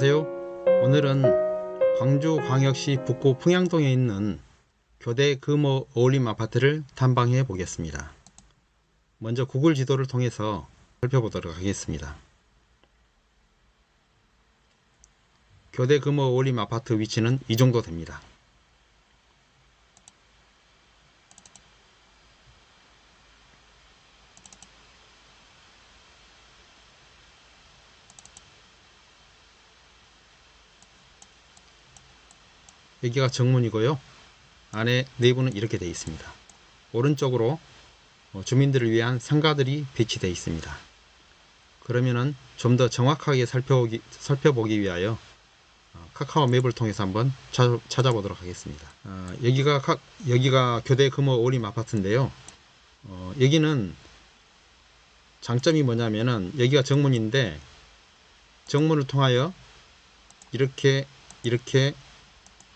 안녕하세요. 오늘은 광주광역시 북구 풍양동에 있는 교대 금호 어울림 아파트를 탐방해 보겠습니다. 먼저 구글 지도를 통해서 살펴보도록 하겠습니다. 교대 금호 어울림 아파트 위치는 이 정도 됩니다. 여기가 정문이고요. 안에 내부는 이렇게 되어 있습니다. 오른쪽으로 어, 주민들을 위한 상가들이 배치되어 있습니다. 그러면은 좀 더 정확하게 살펴보기, 살펴보기 위하여 어, 카카오 맵을 통해서 한번 찾아, 찾아 보도록 하겠습니다. 어, 여기가 카- 여기가 교대 금호 오림 아파트인데요. 어, 여기는 장점이 뭐냐면은 여기가 정문인데 정문을 통하여 이렇게 이렇게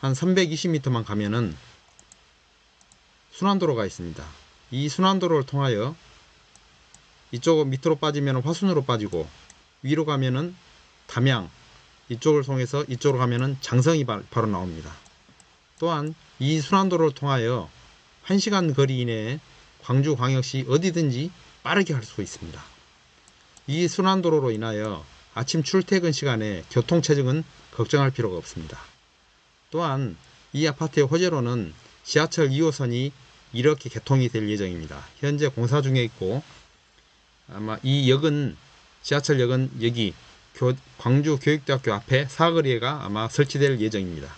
한 320m만 가면은 순환도로가 있습니다. 이 순환도로를 통하여 이쪽 밑으로 빠지면 화순으로 빠지고 위로 가면은 담양 이쪽을 통해서 이쪽으로 가면은 장성이 바- 바로 나옵니다. 또한 이 순환도로를 통하여 1시간 거리 이내에 광주광역시 어디든지 빠르게 갈 수 있습니다. 이 순환도로로 인하여 아침 출퇴근 시간에 교통체증은 걱정할 필요가 없습니다. 또한 이 아파트의 호재로는 지하철 2호선이 이렇게 개통이 될 예정입니다. 현재 공사 중에 있고 아마 이 역은 지하철역은 여기 교- 광주 교육대학교 앞에 사거리에가 아마 설치될 예정입니다.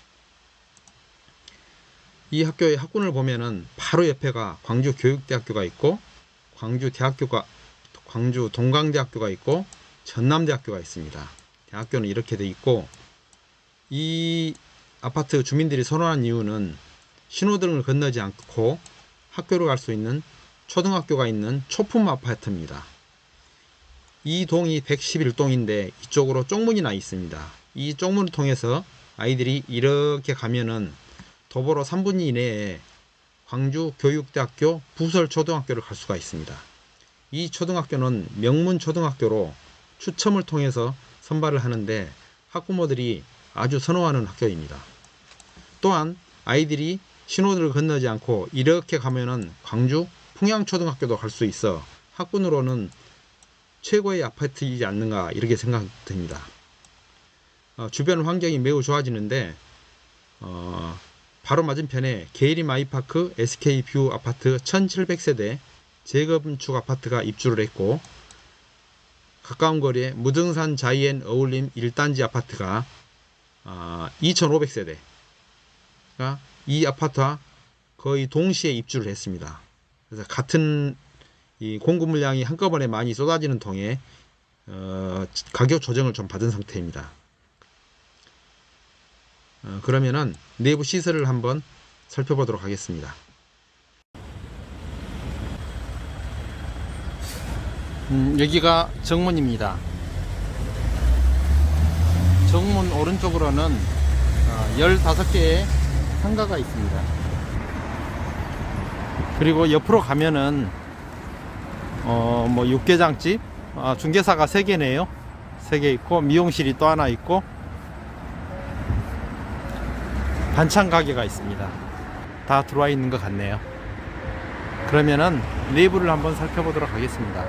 이 학교의 학군을 보면은 바로 옆에가 광주 교육대학교가 있고 광주 대학교가 광주 동강대학교가 있고 전남대학교가 있습니다. 대학교는 이렇게 돼 있고 이 아파트 주민들이 선호한 이유는 신호등을 건너지 않고 학교를 갈수 있는 초등학교가 있는 초품 아파트입니다. 이 동이 111동인데 이쪽으로 쪽문이 나 있습니다. 이 쪽문을 통해서 아이들이 이렇게 가면은 도보로 3분 이내에 광주 교육대학교 부설 초등학교를 갈 수가 있습니다. 이 초등학교는 명문 초등학교로 추첨을 통해서 선발을 하는데 학부모들이 아주 선호하는 학교입니다. 또한 아이들이 신호를 건너지 않고 이렇게 가면은 광주 풍양초등학교도 갈 수 있어 학군으로는 최고의 아파트이지 않는가 이렇게 생각됩니다. 어, 주변 환경이 매우 좋아지는데 어, 바로 맞은편에 게이림 아이파크 SK 뷰 아파트 1700세대 재건축 아파트가 입주를 했고 가까운 거리에 무등산 자이엔 어울림 1단지 아파트가 아, 2500세대 가 이 아파트와 거의 동시에 입주를 했습니다. 그래서 같은 이 공급 물량이 한꺼번에 많이 쏟아지는 통에 어, 가격 조정을 좀 받은 상태입니다. 어, 그러면은 내부 시설을 한번 살펴보도록 하겠습니다. 음, 여기가 정문입니다. 정문 오른쪽으로는 어, 15개의 상가가 있습니다. 그리고 옆으로 가면은 어, 뭐 육개장집, 아, 중개사가 3개네요. 3개 있고 미용실이 또 하나 있고 반찬 가게가 있습니다. 다 들어와 있는 것 같네요. 그러면은 내부를 한번 살펴보도록 하겠습니다.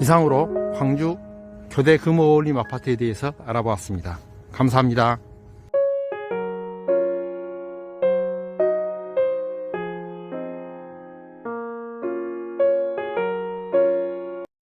이상으로 광주 교대 금호올림 아파트에 대해서 알아보았습니다. 감사합니다.